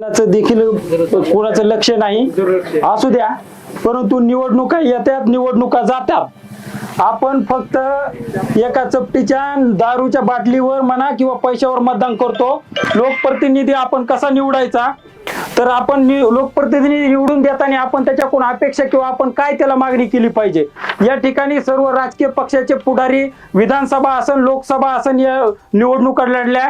देखील कोणाचं लक्ष नाही असू द्या. परंतु निवडणुका येतात निवडणुका जातात. आपण फक्त एका चपटीच्या दारूच्या बाटलीवर म्हणा किंवा पैशावर मतदान करतो. लोकप्रतिनिधी आपण कसा निवडायचा? तर आपण लोकप्रतिनिधी निवडून देताना आपण त्याच्याकडून अपेक्षा किंवा आपण काय त्याला मागणी केली पाहिजे? या ठिकाणी सर्व राजकीय पक्षाचे पुढारी विधानसभा असन लोकसभा असन या निवडणुका लढल्या.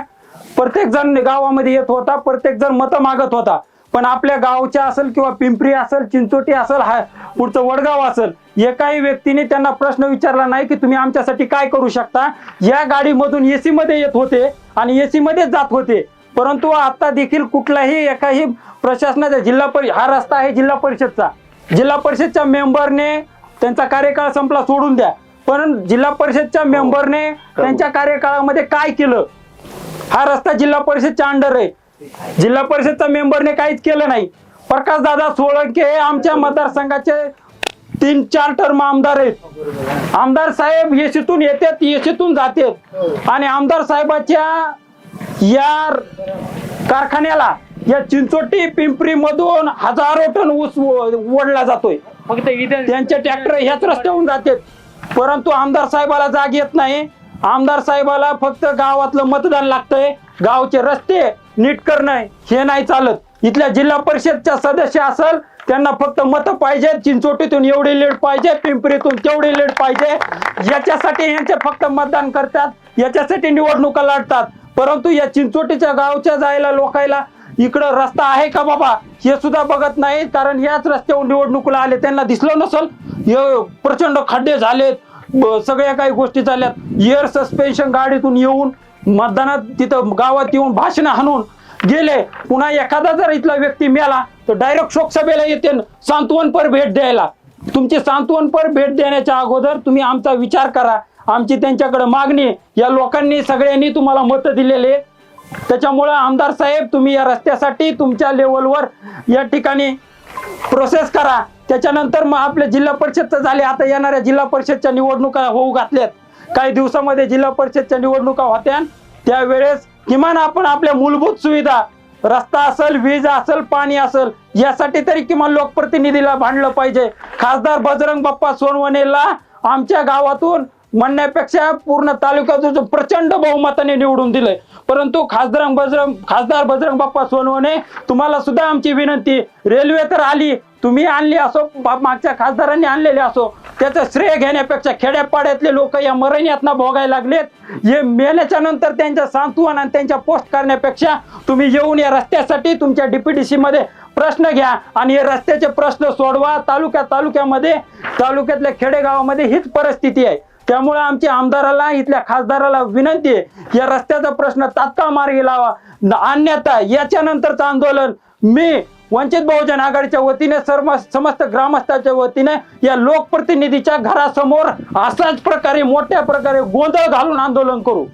प्रत्येक जण गावामध्ये येत होता प्रत्येक जण मतं मागत होता. पण आपल्या गावच्या असेल किंवा पिंपरी असेल चिंचोटी असेल हा पुढचं वडगाव असेल एकाही व्यक्तीने त्यांना प्रश्न विचारला नाही की तुम्ही आमच्यासाठी काय करू शकता. या गाडीमधून एसी मध्ये येत होते आणि एसी मध्येच जात होते. परंतु आता देखील कुठलाही एकाही प्रशासनाचा जिल्हा परि हा रस्ता आहे जिल्हा परिषदचा. जिल्हा परिषदच्या मेंबरने त्यांचा कार्यकाळ संपला सोडून द्या. पण जिल्हा परिषदच्या मेंबरने त्यांच्या कार्यकाळामध्ये काय केलं? हा रस्ता जिल्हा परिषदच्या अंडर आहे. जिल्हा परिषदचा मेंबरने काहीच केलं नाही. प्रकाश दादा सोळंके हे आमच्या मतदारसंघाचे तीन चार टर्म आमदार आहेत. आमदार साहेब येशीतून येतात येशीतून जातात. आणि आमदार साहेबाच्या या कारखान्याला या चिंचोटी पिंपरी मधून हजारो टन ऊस ओढला जातोय. फक्त इथे त्यांचे ट्रॅक्टर ह्याच रस्त्यावरून जातात. परंतु आमदार साहेबाला जाग येत नाही. आमदार साहेबाला फक्त गावातलं मतदान लागतंय. गावचे रस्ते नीट करणं हे नाही चालत. इथल्या जिल्हा परिषदच्या सदस्य असेल त्यांना फक्त मतं पाहिजे चिंचोटीतून एवढी लीड पाहिजे पिंपरीतून तेवढी लीड पाहिजे. याच्यासाठी यांचे फक्त मतदान करतात. याच्यासाठी निवडणुका लढतात. परंतु या चिंचोटीच्या गावच्या जायला लोकायला इकडं रस्ता आहे का बाबा? हे सुद्धा बघत नाही कारण याच रस्त्यावर निवडणुकीला आले. त्यांना दिसलं नसल. हे प्रचंड खड्डे झालेत. सगळ्या काही गोष्टी झाल्यात एअर सस्पेन्शन गाडीतून येऊन मतदानात तिथं गावात येऊन भाषण हाणून गेले. पुन्हा एखादा जर इथला व्यक्ती मेला तर डायरेक्ट शोकसभेला येते सांत्वनपर भेट द्यायला. तुमची सांत्वनपर भेट देण्याच्या अगोदर तुम्ही आमचा विचार करा. आमची त्यांच्याकडे मागणी या लोकांनी सगळ्यांनी तुम्हाला मतं दिलेले त्याच्यामुळं आमदार साहेब तुम्ही या रस्त्यासाठी तुमच्या लेवलवर या ठिकाणी प्रोसेस करा. त्याच्यानंतर मग आपल्या जिल्हा परिषदचं झाले. आता येणाऱ्या जिल्हा परिषदच्या निवडणुका होऊ घातल्यात. काही दिवसामध्ये जिल्हा परिषदच्या निवडणुका होत्या. त्यावेळेस किमान आपण आपल्या मूलभूत सुविधा रस्ता असेल वीज असेल पाणी असेल यासाठी तरी किमान लोकप्रतिनिधीला भांडलं पाहिजे. खासदार बजरंग बाप्पा सोनवणेला आमच्या गावातून म्हणण्यापेक्षा पूर्ण तालुक्यातून प्रचंड बहुमताने निवडून दिले परंतु खासदार बजरंग खासदार बजरंग बाप्पा सोनवणे तुम्हाला सुद्धा आमची विनंती रेल्वे तर आली तुम्ही आणली असो बा- मागच्या खासदारांनी आणलेले असो त्याचं श्रेय घेण्यापेक्षा खेड्यापाड्यातले लोक या मरण्यातना भोगायला लागलेत. हे मेल्याच्या नंतर त्यांच्या सांत्वन आणि त्यांच्या पोस्ट करण्यापेक्षा तुम्ही येऊन या रस्त्यासाठी तुमच्या डीपीडीसी मध्ये प्रश्न घ्या आणि हे रस्त्याचे प्रश्न सोडवा. तालुक्या तालुक्यामध्ये तालुक्यातल्या खेडेगावामध्ये हीच परिस्थिती आहे. त्यामुळे आमच्या आमदाराला इथल्या खासदाराला विनंती आहे या रस्त्याचा प्रश्न तात्काळ मार्गी लावा. अन्यथा याच्यानंतरचं आंदोलन मी वंचित बहुजन आघाडीच्या वतीने सर्व समस्त ग्रामस्थाच्या वतीने या लोकप्रतिनिधीच्या घरासमोर असाच प्रकारे मोठ्या प्रकारे गोंधळ घालून आंदोलन करू.